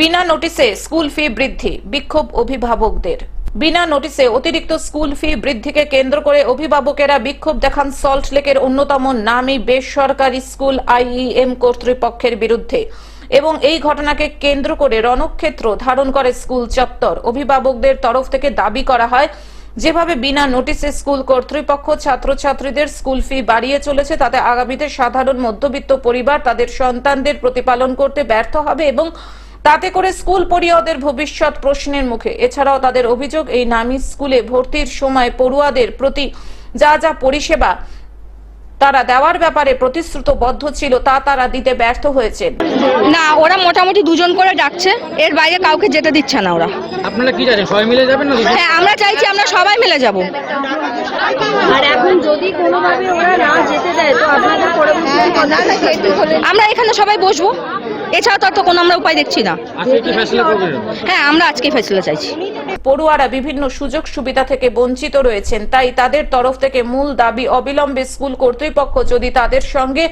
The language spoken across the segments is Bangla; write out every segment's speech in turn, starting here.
বিনা নোটিশে স্কুল ফি বৃদ্ধি, বিক্ষোভ অভিভাবকদের। বিনা নোটিশে অতিরিক্ত স্কুল ফি বৃদ্ধিকে কেন্দ্র করে অভিভাবকেরা বিক্ষোভ দেখান সল্ট লেকের অন্যতম নামী বেসরকারি স্কুল আইইএম কর্তৃপক্ষের বিরুদ্ধে এবং এই ঘটনাকে কেন্দ্র করে রণক্ষেত্র ধারণ করে স্কুল চত্বর। অভিভাবকদের তরফ থেকে দাবি করা হয়, যেভাবে বিনা নোটিশে স্কুল কর্তৃপক্ষ ছাত্রছাত্রীদের স্কুল ফি বাড়িয়ে চলেছে, তাতে আগামীতে সাধারণ মধ্যবিত্ত পরিবার তাদের সন্তানদের প্রতিপালন করতে ব্যর্থ হবে এবং তাতে করে স্কুল পরিয়দের ভবিষ্যৎ প্রশ্নের মুখে। এছাড়াও তাদের অভিযোগ এই নামী স্কুলে ভর্তির সময় পড়ুয়াদের প্রতি যা যা পরিষেবা তারা দেওয়ার ব্যাপারে প্রতিশ্রুতবদ্ধ ছিল তা তারা দিতে ব্যর্থ হয়েছে না ওরা মোটামুটি দুজন করে ডাকছে। এর বাইরে কাউকে যেতে দিচ্ছে না ওরা। আপনারা কি চাইছেন সবাই মিলে যাবেন না হ্যাঁ আমরা চাইছি আমরা সবাই মিলে যাব। আর এখন যদি কোনোভাবে ওরা না যেতে দেয় তো আপনাদের আমরা এখানে সবাই বসবো। এছাড়া তো কোনো আমরা উপায় দেখছি না। হ্যাঁ আমরা আজকে ফেসলা চাইছি। পড়ুয়ারা বিভিন্ন সুযোগ সুবিধা থেকে বঞ্চিত রয়েছেন তাই তাদের তরফ থেকে মূল দাবি অবিলম্বে স্কুল কর্তৃপক্ষ যদি তাদের সঙ্গে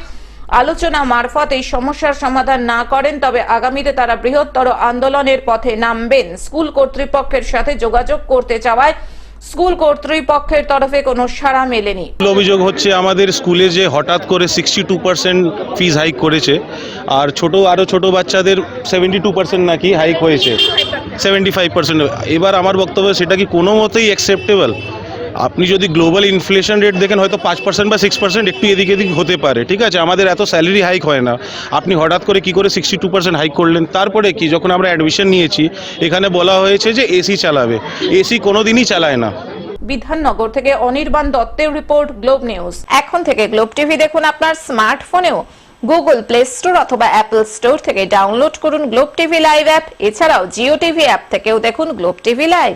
আলোচনা মারফত এই সমস্যার সমাধান না করেন তবে আগামীতে তারা বৃহত্তর আন্দোলনের পথে নামবেন। স্কুল কর্তৃপক্ষের সাথে যোগাযোগ করতে চাওয়ায় স্কুল কর্তৃপক্ষের তরফে কোনো সাড়া মেলেনি। অভিযোগ হচ্ছে, আমাদের স্কুলে যে হঠাৎ করে sixty two percent fees hike করেছে, আর ছোট আরও ছোট বাচ্চাদের সেভেন্টি টু পার্সেন্ট নাকি হাইক হয়েছে সেভেন্টি ফাইভ পার্সেন্ট এবার আমার বক্তব্য সেটা কি কোনো মতেই অ্যাকসেপ্টেবল আপনি যদি গ্লোবাল ইনফ্লেশন রেট দেখেন, হয়তো পাঁচ পার্সেন্ট বা সিক্স পার্সেন্ট একটু এদিক এদিক হতে পারে, ঠিক আছে? আমাদের এত স্যালারি হাইক হয় না। আপনি হঠাৎ করে কি করে সিক্সটি টু পার্সেন্ট হাইক করলেন? তারপরে কি? যখন আমরা অ্যাডমিশন নিয়েছি, এখানে বলা হয়েছে যে এসি চালাবে। এসি কোনো দিনই চালায় না। বিধাননগর থেকে অনির্বাণ দত্তের রিপোর্ট গ্লোব নিউজ এখন থেকে গ্লোব টিভি দেখুন আপনার স্মার্টফোনেও গুগল প্লে স্টোর অথবা অ্যাপল স্টোর থেকে ডাউনলোড করুন গ্লোব টিভি লাইভ অ্যাপ এছাড়াও জিও টিভি অ্যাপ থেকেও দেখুন গ্লোব টিভি লাইভ